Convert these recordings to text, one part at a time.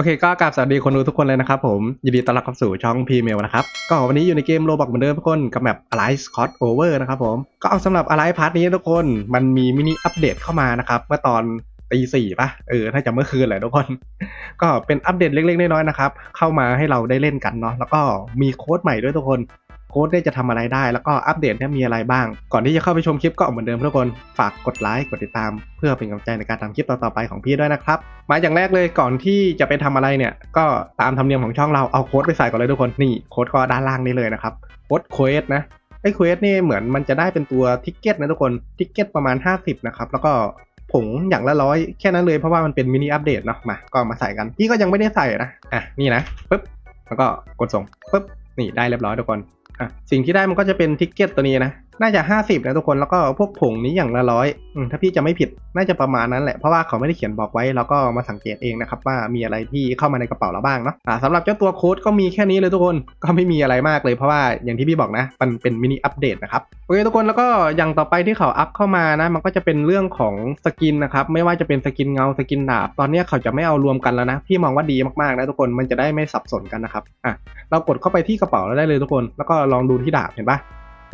โอเคก็กราบสวัสดีคนดูทุกคนเลยนะครับผมยินดีต้อนรับเข้าสู่ช่องพีเมลนะครับ ก็วันนี้อยู่ในเกมโรบอกเหมือนเดิมทุกคนกับแบบ Alive Scott Over นะครับผม ก็เอาสำหรับ Alive พาร์ทนี้ทุกคนมันมีมินิอัปเดตเข้ามานะครับเมื่อตอนตีสี่ป่ะเออถ้าจะเมื่อคืนแหละทุกคน ก็เป็นอัปเดตเล็กๆน้อยๆนะครับ เข้ามาให้เราได้เล่นกันเนาะแล้วก็มีโค้ดใหม่ด้วยทุกคน โค้ดเนี่ยจะทำอะไรได้ แล้วก็อัปเดตเนี่ยมีอะไรบ้าง ก่อนที่จะเข้าไปชมคลิปก็เหมือนเดิมทุกคนฝากกดไลค์กดติดตาม เพื่อเป็นกำลังใจในการทำคลิปต่อๆไปของพี่ด้วยนะครับมาอย่างแรกเลยก่อนที่จะไปทำอะไรเนี่ยก็ตามธรรมเนียมของช่องเราเอาโค้ดไปใส่ก่อนเลยทุกคนนี่โค้ดก็ด้านล่างนี้เลยนะครับโค้ดเควสนะไอ้เควสนี่เหมือนมันจะได้เป็นตัวทิกเก็ตนะทุกคนทิกเก็ตประมาณ 50นะครับแล้วก็ผงอย่างละร้อยแค่นั้นเลยเพราะว่ามันเป็นมินิอัปเดตเนาะมาก็มาใส่กันพี่ก็ยังไม่ได้ใส่นะอะนี่นะปึ๊บแล้วก็กดส่งปึ๊บนี่ได้เรียบร้อยทุกคน อะสิ่งที่ได้มันก็จะเป็นทิกเก็ตตัวนี้นะ น่าจะ50นะทุกคนแล้วก็พวกผงนี้อย่างละร้อยถ้าพี่จะไม่ผิดน่าจะประมาณนั้นแหละเพราะว่าเขาไม่ได้เขียนบอกไว้เราก็มาสังเกตเองนะครับว่ามีอะไรที่เข้ามาในกระเป๋าเราบ้างเนาะอ่าสำหรับเจ้าตัวโค้ดก็มีแค่นี้เลยทุกคนก็ไม่มีอะไรมากเลยเพราะว่าอย่างที่พี่บอกนะ มันเป็นมินิอัปเดตนะครับโอเคทุกคนแล้วก็อย่างต่อไปที่เขาอัพเข้ามานะ มันก็จะเป็นเรื่องของสกินนะครับไม่ว่าจะเป็นสกินเงาสกินดาบ ตอนนี้เขาจะไม่เอารวมกันแล้วนะ พี่มองว่าดีมากๆนะทุกคนมันจะได้ไม่สับสนกันนะครับอะเรากดเข้าไปที่กระเป๋าเราได้เลยทุกคน แล้วก็ลองดูที่ดาบเห็นปะ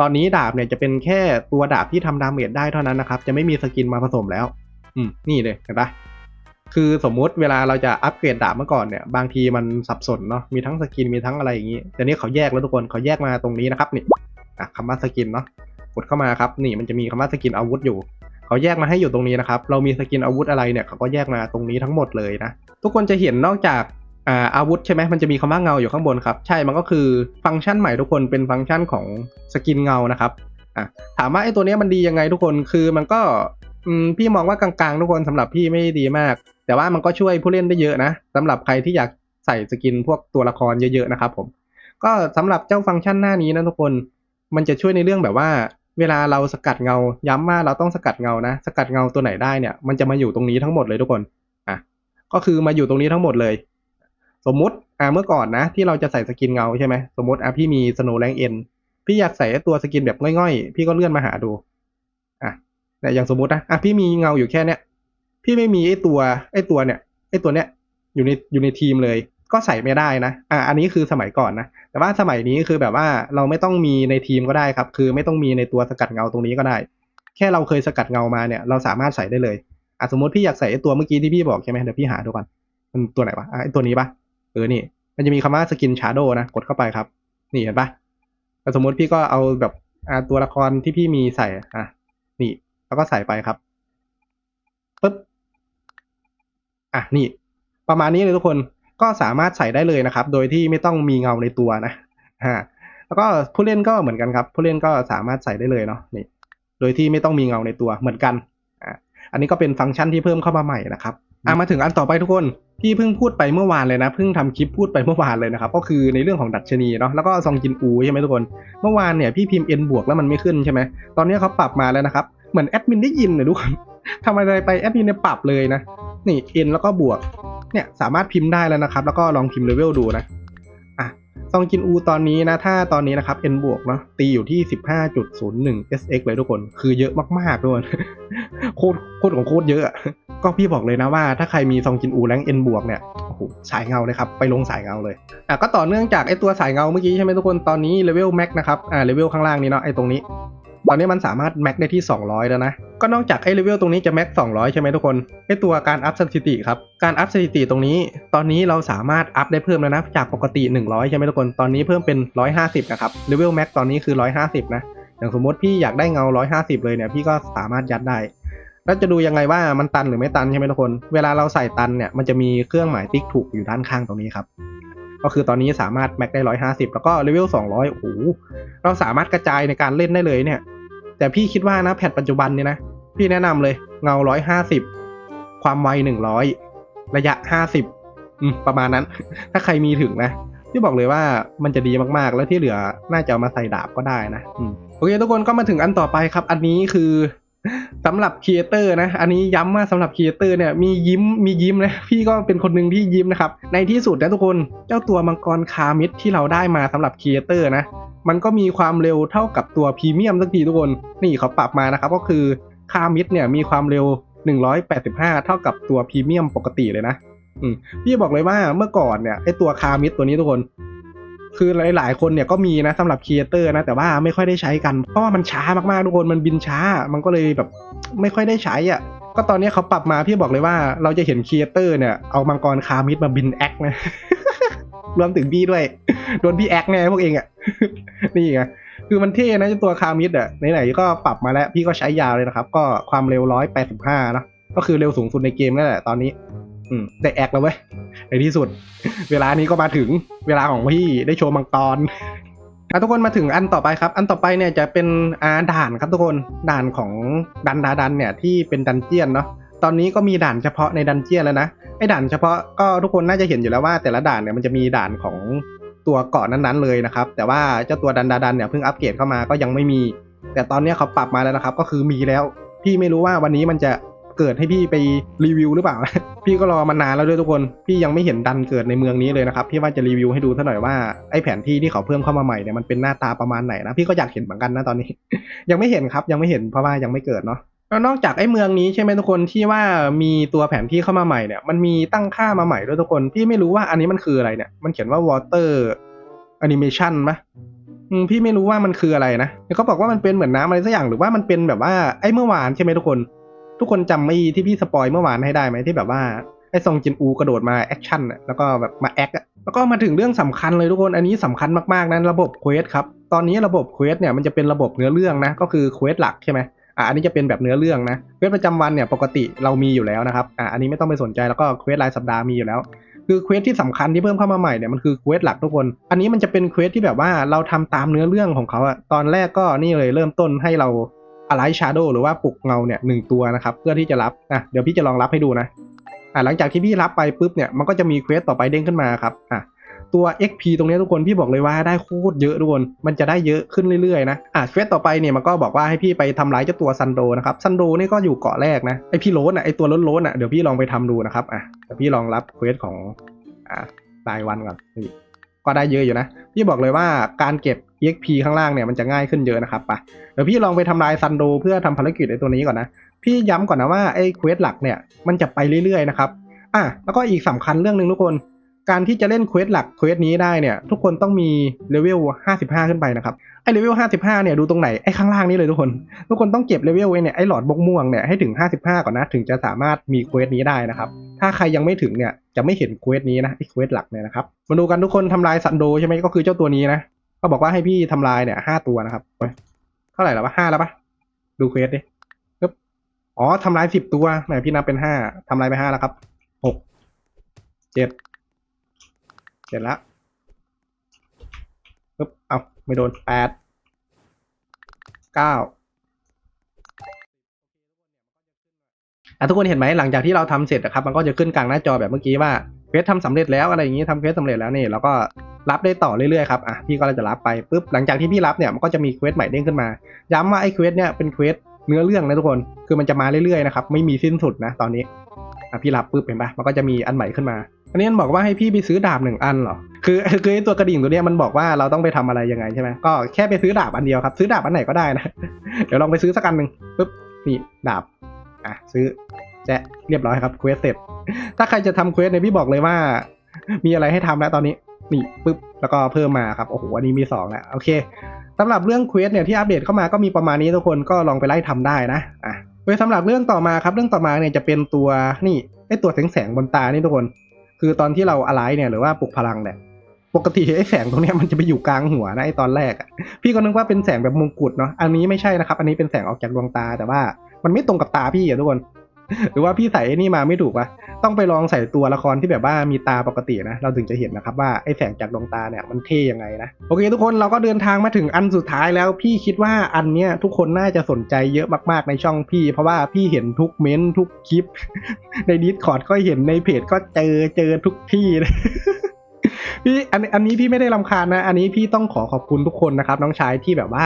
ตอนนี้ดาบเนี่ยจะเป็นแค่ตัวดาบที่ทำดาเมจได้เท่านั้นนะครับ จะไม่มีสกินมาผสมแล้ว อืม นี่เลยเห็นปะคือสมมุติเวลาเราจะอัปเกรดดาบเมื่อก่อนเนี่ย บางทีมันสับสนเนาะ มีทั้งสกิน มีทั้งอะไรอย่างนี้ แต่นี่เขาแยกแล้วทุกคน เขาแยกมาตรงนี้นะครับ นี่ อะคำว่าสกินเนาะ กดเข้ามาครับ นี่มันจะมีคำว่าสกินอาวุธอยู่ เขาแยกมาให้อยู่ตรงนี้นะครับ เรามีสกินอาวุธอะไรเนี่ย เขาก็แยกมาตรงนี้ทั้งหมดเลยนะ ทุกคนจะเห็นนอกจาก อาอาวุธใช่ไหมมันจะมีคำว่าเงาอยู่ข้างบนครับ ใช่มันก็คือฟังก์ชันใหม่ทุกคนเป็นฟังก์ชันของสกินเงานะครับอะถามว่าไอ้ตัวนี้มันดียังไงทุกคนคือมันก็พี่มองว่ากลางๆ ทุกคนสำหรับพี่ไม่ดีมาก แต่ว่ามันก็ช่วยผู้เล่นได้เยอะนะสำหรับใครที่อยากใส่สกินพวกตัวละครเยอะๆนะครับผมก็สำหรับเจ้าฟังก์ชันหน้านี้นะทุกคนมันจะช่วยในเรื่องแบบว่า เวลาเราสกัดเงา ย้ำว่าเราต้องสกัดเงานะ สกัดเงาตัวไหนได้เนี่ย มันจะมาอยู่ตรงนี้ทั้งหมดเลยทุกคนอะก็คือมาอยู่ตรงนี้ทั้งหมดเลย สมมติอ่าเมื่อก่อนนะ ที่เราจะใส่สกินเงาใช่ไหมสมมติอะพี่มีสโนว์แรงเอ็นพี่อยากใส่ตัวสกินแบบง่อยๆ พี่ก็เลื่อนมาหาดูอะเนี่ยอย่างสมมตินะอะพี่มีเงาอยู่แค่เนี้ยพี่ไม่มีไอ้ตัวไอ้ตัวเนี่ยไอ้ตัวเนี้ยอยู่ในอยู่ในทีมเลย ก็ใส่ไม่ได้นะอะอันนี้คือสมัยก่อนนะแต่ว่าสมัยนี้คือแบบว่าเราไม่ต้องมีในทีมก็ได้ครับ คือไม่ต้องมีในตัวสกัดเงาตรงนี้ก็ได้ แค่เราเคยสกัดเงามาเนี่ย เราสามารถใส่ได้เลยอะสมมติพี่อยากใส่ไอตัวเมื่อกี้ที่พี่บอกใช่ไหมเดี๋ยวพี่หาดูก่อนมันตัวไหนวะอะไอตัวนี้ปะ เออนี่ มันจะมีคำว่าสกินชาร์โดนะกดเข้าไปครับ นี่เห็นปะแต่สมมติพี่ก็เอาแบบตัวละครที่พี่มีใส่อะนี่ แล้วก็ใส่ไปครับปึ๊บอะนี่ ประมาณนี้เลยทุกคนก็สามารถใส่ได้เลยนะครับ โดยที่ไม่ต้องมีเงาในตัวนะฮะแล้วก็ผู้เล่นก็เหมือนกันครับ ผู้เล่นก็สามารถใส่ได้เลยเนาะนี่ โดยที่ไม่ต้องมีเงาในตัวเหมือนกันอะอันนี้ก็เป็นฟังก์ชันที่เพิ่มเข้ามาใหม่นะครับอะมาถึงอันต่อไปทุกคน พี่เพิ่งพูดไปเมื่อวานเลยนะเพิ่งทำคลิปพูดไปเมื่อวานเลยนะครับก็คือในเรื่องของดัชนีเนาะแล้วก็ซองจินอูใช่ไหมทุกคน เมื่อวานเนี่ยพี่พิมพ์ n บวกแล้วมันไม่ขึ้นใช่ไหมตอนนี้เขาปรับมาแล้วนะครับเหมือนแอดมินได้ยินเลยทุกคนทำอะไรไปแอดมินเนี่ยปรับเลยนะนี่ n แล้วก็บวกเนี่ยสามารถพิมพ์ได้แล้วนะครับ แล้วก็ลองพิมพ์เลเวลดูนะ ซองจินอูตอนนี้นะ ถ้าตอนนี้นะครับ n บวกเนาะตีอยู่ที่ 15.01 sx เลยทุกคน คือเยอะมากๆทุกคนโคตรโคตรของโคตรเยอะ ก็พี่บอกเลยนะว่า ถ้าใครมีซองจินอูแรงเอ็นบวกเนี่ยโอ้โหสายเงาเลยครับ ไปลงสายเงาเลยอะก็ต่อเนื่องจากไอตัวสายเงาเมื่อกี้ใช่ไหมทุกคนตอนนี้เลเวลแม็กนะครับอ่าเลเวลข้างล่างนี้เนาะไอตรงนี้ ตอนนี้มันสามารถแม็กได้ที่ 200 แล้วนะ ก็นอกจากไอ้เลเวลตรงนี้จะแม็ก 200 ใช่ไหมทุกคนไอ้ตัวการอัพสถิติครับ การอัพสถิติตรงนี้ ตอนนี้เราสามารถอัพได้เพิ่มแล้วนะ จากปกติ 100 ใช่ไหมทุกคน ตอนนี้เพิ่มเป็น 150 นะครับ เลเวลแม็กตอนนี้คือ 150 นะ อย่างสมมติพี่อยากได้เงา 150 เลยเนี่ย พี่ก็สามารถยัดได้ แล้วจะดูยังไงว่ามันตันหรือไม่ตันใช่ไหมทุกคน เวลาเราใส่ตันเนี่ย มันจะมีเครื่องหมายติ๊กถูกอยู่ด้านข้างตรงนี้ครับก็คือตอนนี้สามารถแม็กได้ 150 แล้วก็เลเวล 200 โอ้โห เราสามารถกระจายในการเล่นได้เลยเนี่ย แต่พี่คิดว่านะแพทปัจจุบันเนี่ยนะ พี่แนะนำเลย เงา150ความไว100ระยะ50อืมประมาณนั้น ถ้าใครมีถึงนะพี่บอกเลยว่ามันจะดีมากๆ แล้วที่เหลือน่าจะเอามาใส่ดาบก็ได้นะอโอเคทุกคนก็มาถึงอันต่อไปครับ อันนี้คือ สำหรับครีเอเตอร์นะ อันนี้ย้ำว่าสำหรับครีเอเตอร์เนี่ยมียิ้มมียิ้มนะ พี่ก็เป็นคนหนึ่งที่ยิ้มนะครับ ในที่สุดนะทุกคนเจ้าตัวมังกรคามิดที่เราได้มาสำหรับครีเอเตอร์นะ มันก็มีความเร็วเท่ากับตัวพรีเมียมสักทีทุกคน นี่เขาปรับมานะครับ ก็คือคามิดเนี่ยมีความเร็ว 185 เท่ากับตัวพรีเมียมปกติเลยนะพี่บอกเลยว่าเมื่อก่อนเนี่ยไอตัวคามิดตัวนี้ทุกคน คือหลาย ๆ คนเนี่ยก็มีนะสำหรับครีเอเตอร์นะแต่ว่าไม่ค่อยได้ใช้กัน เพราะว่ามันช้ามากๆทุกคนมันบินช้า มันก็เลยแบบไม่ค่อยได้ใช้อะก็ตอนนี้เขาปรับมาพี่บอกเลยว่าเราจะเห็นครีเอเตอร์เนี่ยเอามังกรคามิดมาบินแอคนะรวมถึงพี่ด้วยโดนพี่แอคแน่พวกเองอะนี่ไงคือมันเท่นะจตัวคามิดอะไหนๆก็ปรับมาแล้วพี่ก็ใช้ยาวเลยนะครับ ก็ความเร็วร้อยแปดสิบห้านะก็คือเร็วสูงสุดในเกมนั่นแหละตอนนี้ อืมได้แอคแล้วเว้ยในที่สุด เวลานี้ก็มาถึงเวลาของพี่ได้โชว์มังกรอะทุกคนมาถึงอันต่อไปครับ อันต่อไปเนี่ยจะเป็นอาด่านครับทุกคนด่านของดันดาดันเนี่ยที่เป็นดันเจียนเนาะตอนนี้ก็มีด่านเฉพาะในดันเจียนแล้วนะไอ้ด่านเฉพาะก็ทุกคนน่าจะเห็นอยู่แล้วว่า แต่ละด่านเนี่ยมันจะมีด่านของตัวเกาะนั้นๆเลยนะครับ แต่ว่าเจ้าตัวดันดาดันเนี่ยเพิ่งอัปเกรดเข้ามาก็ยังไม่มี แต่ตอนนี้เขาปรับมาแล้วนะครับ ก็คือมีแล้ว พี่ไม่รู้ว่าวันนี้มันจะ เกิดให้พี่ไปรีวิวหรือเปล่า พี่ก็รอมานานแล้วด้วยทุกคน พี่ยังไม่เห็นดันเกิดในเมืองนี้เลยนะครับพี่ว่าจะรีวิวให้ดูซะหน่อยว่าไอ้แผนที่ที่เขาเพิ่มเข้ามาใหม่เนี่ยมันเป็นหน้าตาประมาณไหนนะพี่ก็อยากเห็นเหมือนกันนะตอนนี้ ยังไม่เห็นครับยังไม่เห็นเพราะว่ายังไม่เกิดเนาะแล้วนอกจากไอ้เมืองนี้ใช่ไหมทุกคนที่ว่ามีตัวแผนที่เข้ามาใหม่เนี่ยมันมีตั้งค่ามาใหม่ด้วยทุกคนพี่ไม่รู้ว่าอันนี้มันคืออะไรเนี่ย มันเขียนว่า water animation ปะอืมพี่ไม่รู้ว่ามันคืออะไรนะเขาบอกว่ามันเป็นเหมือนน้ำอะไรสักอย่างหรือว่ามันเป็นแบบว่าไอ้เมื่อวานใช่ไหมทุกคน ทุกคนจำไม่ที่พี่สปอยเมื่อวานให้ได้ไหมที่แบบว่าไอ้ซองจินอูกระโดดมาแอคชั่นแล้วก็แบบมาแอคแล้วก็มาถึงเรื่องสำคัญเลยทุกคนอันนี้สำคัญมากๆนะระบบเควสครับตอนนี้ระบบเควสเนี่ยมันจะเป็นระบบเนื้อเรื่องนะก็คือเควสหลักใช่ไหมอะอันนี้จะเป็นแบบเนื้อเรื่องนะเควสประจำวันเนี่ยปกติเรามีอยู่แล้วนะครับอะอันนี้ไม่ต้องไปสนใจแล้วก็เควสรายสัปดาห์มีอยู่แล้วคือเควสที่สำคัญที่เพิ่มเข้ามาใหม่เนี่ยมันคือเควสหลักทุกคน อันนี้มันจะเป็นเควสที่แบบว่าเราทำตามเนื้อเรื่องของเขาอะตอนแรกก็นี่เลยเริ่มต้นให้เรา อะไรชาร์โดหรือว่าปลุกเงาเนี่ยหนึ่งตัวนะครับ เพื่อที่จะรับอะเดี๋ยวพี่จะลองรับให้ดูนะอะหลังจากที่พี่รับไปปุ๊บเนี่ยมันก็จะมีเควสต่อไปเด้งขึ้นมาครับอะตัว XP ตรงนี้ทุกคนพี่บอกเลยว่าได้โคตรเยอะทุกคน มันจะได้เยอะขึ้นเรื่อยๆนะอะเควสต่อไปเนี่ยมันก็บอกว่าให้พี่ไปทำร้ายเจ้าตัวซันโดนะครับซันโดนี่ก็อยู่เกาะแรกนะไอพี่โลนอะไอตัวโล้นๆอะเดี๋ยวพี่ลองไปทำดูนะครับอะเดี๋ยวพี่ลองรับเควสของอ่ารายวันก่อนก็ได้เยอะอยู่นะ พี่บอกเลยว่าการเก็บ EXP ข้างล่างเนี่ยมันจะง่ายขึ้นเยอะนะครับปะเดี๋ยวพี่ลองไปทำลายซันโดเพื่อทำภารกิจไอ้ตัวนี้ก่อนนะ พี่ย้ำก่อนนะว่าไอ้เควสหลักเนี่ยมันจะไปเรื่อยๆนะครับอะแล้วก็อีกสำคัญเรื่องหนึ่งทุกคน การที่จะเล่นเควสหลักเควสนี้ได้เนี่ย ทุกคนต้องมีเลเวล 55 ขึ้นไปนะครับไอ้เลเวล 55 เนี่ยดูตรงไหนไอ้ข้างล่างนี่เลยทุกคน ทุกคนต้องเก็บเลเวลไว้เนี่ยไอ้หลอดบกม่วงเนี่ยให้ถึง 55 ก่อนนะถึงจะสามารถมีเควสนี้ได้นะครับถ้าใครยังไม่ถึงเนี่ยจะไม่เห็นเควสนี้นะไอ้เควสหลักเนี่ยนะครับมาดูกันทุกคนทำลายซันโดใช่ไหมก็คือเจ้าตัวนี้นะ ก็บอกว่าให้พี่ทำลายเนี่ยห้าตัวนะครับเฮ้ยเท่าไหร่แล้ววะห้าแล้วปะดูเควสดิปึ๊บอ๋อทำลายสิบตัวแหมพี่นับเป็นห้าทำลายไปห้าแล้วครับหกเจ็ดเจ็ดแล้วปึ๊บเอาไม่โดนแปดเก้าอะทุกคนเห็นไหมหลังจากที่เราทำเสร็จนะครับ มันก็จะขึ้นกลางหน้าจอแบบเมื่อกี้ว่าเควสทำสำเร็จแล้วอะไรอย่างนี้ทำเควสสำเร็จแล้วนี่เราก็ รับได้ต่อเรื่อยๆครับอะพี่ก็จะรับไปปุ๊บหลังจากที่พี่รับเนี่ยมันก็จะมีเควสใหม่เด้งขึ้นมา ย้ำว่าไอ้เควสเนี่ยเป็นเควสเนื้อเรื่องนะทุกคนคือมันจะมาเรื่อยๆนะครับไม่มีสิ้นสุดนะตอนนี้อะพี่รับปุ๊บเห็นปะมันก็จะมีอันใหม่ขึ้นมาอันนี้มันบอกว่าให้พี่ไปซื้อดาบหนึ่งอันเหรอ คือคือไอตัวกระดิ่งตัวเนี้ยมันบอกว่าเราต้องไปทำอะไรยังไงใช่ไหมก็แค่ไปซื้อดาบอันเดียวครับ ซื้อดาบอันไหนก็ได้นะ เดี๋ยวลองไปซื้อสักอันหนึ่งปุ๊บนี่ดาบ อะซื้อแจะเรียบร้อยครับเควสเสร็จ ถ้าใครจะทำเควสเนี่ยพี่บอกเลยว่า มีอะไรให้ทำแล้วตอนนี้ นี่ปุ๊บแล้วก็เพิ่มมาครับโอ้โหอันนี้มีสองแล้วโอเคสำหรับเรื่องเควสเนี่ยที่อัปเดตเข้ามาก็มีประมาณนี้ทุกคนก็ลองไปไล่ทำได้นะอะโดยสำหรับเรื่องต่อมาครับเรื่องต่อมาเนี่ยจะเป็นตัวนี่ไอตัวแสงแสงบนตานี่ทุกคน คือตอนที่เราอะไรเนี่ยหรือว่าปลุกพลังเนี่ยปกติไอแสงตรงเนี้ยมันจะไปอยู่กลางหัวนะไอตอนแรกพี่ก็นึกว่าเป็นแสงแบบมงกุฎเนาะอันนี้ไม่ใช่นะครับ อันนี้เป็นแสงออกจากดวงตาแต่ว่ามันไม่ตรงกับตาพี่อะทุกคน หรือว่าพี่ใส่ไอ้นี่มาไม่ถูกปะต้องไปลองใส่ตัวละครที่แบบว่ามีตาปกตินะ เราถึงจะเห็นนะครับว่าไอ้แสงจากดวงตาเนี่ยมันเท่ยังไงนะ โอเค ทุกคนเราก็เดินทางมาถึงอันสุดท้ายแล้วพี่คิดว่าอันเนี้ยทุกคนน่าจะสนใจเยอะมากๆในช่องพี่ เพราะว่าพี่เห็นทุกเม้นต์ทุกคลิป ในดิสคอร์ดก็เห็นในเพจก็เจอเจอทุกที่เลยพี่อันอันนี้พี่ไม่ได้รำคาญนะ อันนี้พี่ต้องขอขอบคุณทุกคนนะครับน้องชายที่แบบว่า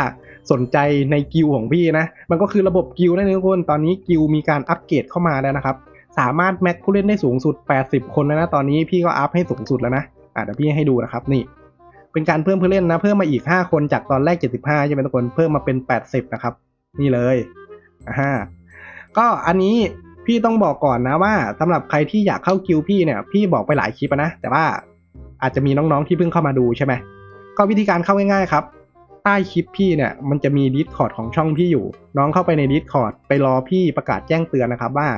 สนใจในกิลของพี่นะ มันก็คือระบบกิลนั่นเองทุกคน ตอนนี้กิลมีการอัปเกรดเข้ามาแล้วนะครับ สามารถแม็กผู้เล่นได้สูงสุด 80 คนแล้วนะ ตอนนี้พี่ก็อัพให้สูงสุดแล้วนะอะเดี๋ยวพี่ให้ดูนะครับนี่ เป็นการเพิ่มผู้เล่นนะ เพิ่มมาอีก 5 คนจากตอนแรก 75 ใช่ไหมทุกคน เพิ่มมาเป็น 80 นะครับ นี่เลยอ่าฮะก็อันนี้พี่ต้องบอกก่อนนะว่าสำหรับใครที่อยากเข้ากิวพี่เนี่ย พี่บอกไปหลายคลิปนะ แต่ว่าอาจจะมีน้องๆที่เพิ่งเข้ามาดูใช่ไหมก็วิธีการเข้าง่ายๆครับ ใต้คลิปพี่เนี่ยมันจะมี Discord ของช่องพี่อยู่ น้องเข้าไปใน Discord ไปรอพี่ประกาศแจ้งเตือนนะครับว่า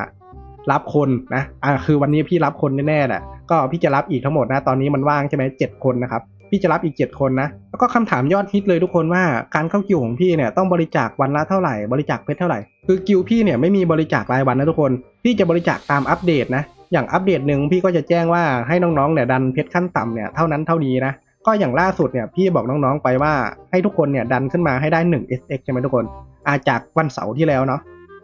รับคนนะอ่าคือวันนี้พี่รับคนแน่ๆแหละก็พี่จะรับอีกทั้งหมดนะตอนนี้มันว่างใช่ไหมเจ็ดคนนะครับพี่จะรับอีก 7 คนนะ แล้วก็คำถามยอดฮิตเลยทุกคนว่าการเข้ากิวของพี่เนี่ยต้องบริจาควันละเท่าไหร่บริจาคเพชรเท่าไหร่ คือกิวพี่เนี่ยไม่มีบริจาครายวันนะทุกคน พี่จะบริจาคตามอัปเดตนะ อย่างอัปเดตหนึ่งพี่ก็จะแจ้งว่าให้น้องๆเนี่ยดันเพชรขั้นต่ำเนี่ยเท่านั้นเท่านี้นะ ก็อย่างล่าสุดเนี่ยพี่บอกน้องๆไปว่าให้ทุกคนเนี่ยดันขึ้นมาให้ได้ 1 SX ใช่ไหมทุกคนอาจากวันเสาร์ที่แล้วเนาะ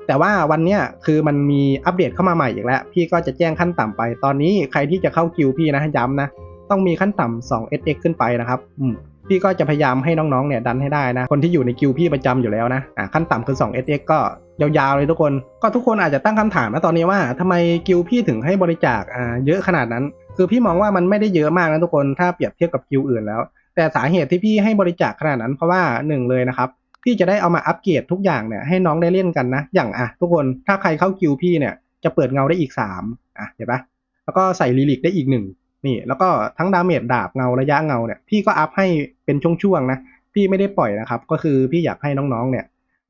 แต่ว่าวันเนี้ยคือมันมีอัปเดตเข้ามาใหม่อีกแล้ว พี่ก็จะแจ้งขั้นต่ำไป ตอนนี้ใครที่จะเข้ากิวพี่นะย้ำนะ ต้องมีขั้นต่ำ2 SX ขึ้นไปนะครับอืมพี่ก็จะพยายามให้น้องๆเนี่ยดันให้ได้นะ คนที่อยู่ในกิวพี่ประจำอยู่แล้วนะอ่าขั้นต่ำคือ 2 SX ก็ยาวๆเลยทุกคน ก็ทุกคนอาจจะตั้งคำถามนะตอนนี้ว่าทำไมกิวพี่ถึงให้บริจาคอ่าเยอะขนาดนั้น คือพี่มองว่ามันไม่ได้เยอะมากนะทุกคนถ้าเปรียบเทียบกับกิวอื่นแล้ว แต่สาเหตุที่พี่ให้บริจาคขนาดนั้นเพราะว่าหนึ่งเลยนะครับพี่จะได้เอามาอัปเกรดทุกอย่างเนี่ยให้น้องได้เล่นกันนะ อย่างอะทุกคนถ้าใครเข้ากิวพี่เนี่ยจะเปิดเงาได้อีก3อะเห็นปะแล้วก็ใส่ลิลิกได้อีกหนึ่งนี่ แล้วก็ทั้งดาเมจดาบเงาระยะเงาเนี่ยพี่ก็อัพให้เป็นช่วงๆนะพี่ไม่ได้ปล่อยนะครับ ก็คือพี่อยากให้น้องๆเนี่ย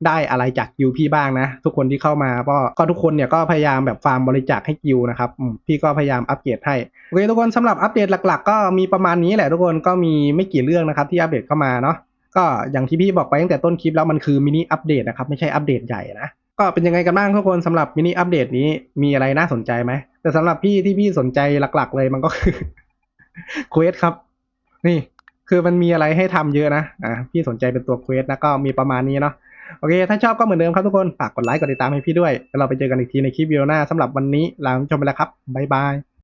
ได้อะไรจากกิวพี่บ้างนะ ทุกคนที่เข้ามาก็ก็ทุกคนเนี่ยก็พยายามแบบฟาร์มบริจาคให้กิวนะครับพี่ก็พยายามอัปเกรดให้โอเคทุกคนสำหรับอัปเดตหลัก ๆ ก็มีประมาณนี้แหละทุกคนก็มีไม่กี่เรื่องนะครับที่อัปเดตเข้ามาเนาะก็อย่างที่พี่บอกไปตั้งแต่ต้นคลิปแล้วมันคือมินิอัปเดตนะครับไม่ใช่อัปเดตใหญ่นะก็เป็นยังไงกันบ้างทุกคนสำหรับมินิอัปเดตนี้มีอะไรน่าสนใจไหมแต่สำหรับพี่ที่พี่สนใจหลัก ๆ เลยมันก็คือเควสครับ นี่คือมันมีอะไรให้ทำเยอะนะอ่าพี่สนใจเป็นตัวเควสนะก็มีประมาณนี้เนาะ โอเค ถ้าชอบก็เหมือนเดิมครับทุกคน ฝากกดไลค์ กดติดตามให้พี่ด้วย แล้วเราไปเจอกันอีกทีในคลิปวิดีโอหน้าสำหรับวันนี้ลาคุณผู้ชมไปแล้วครับ บ๊ายบาย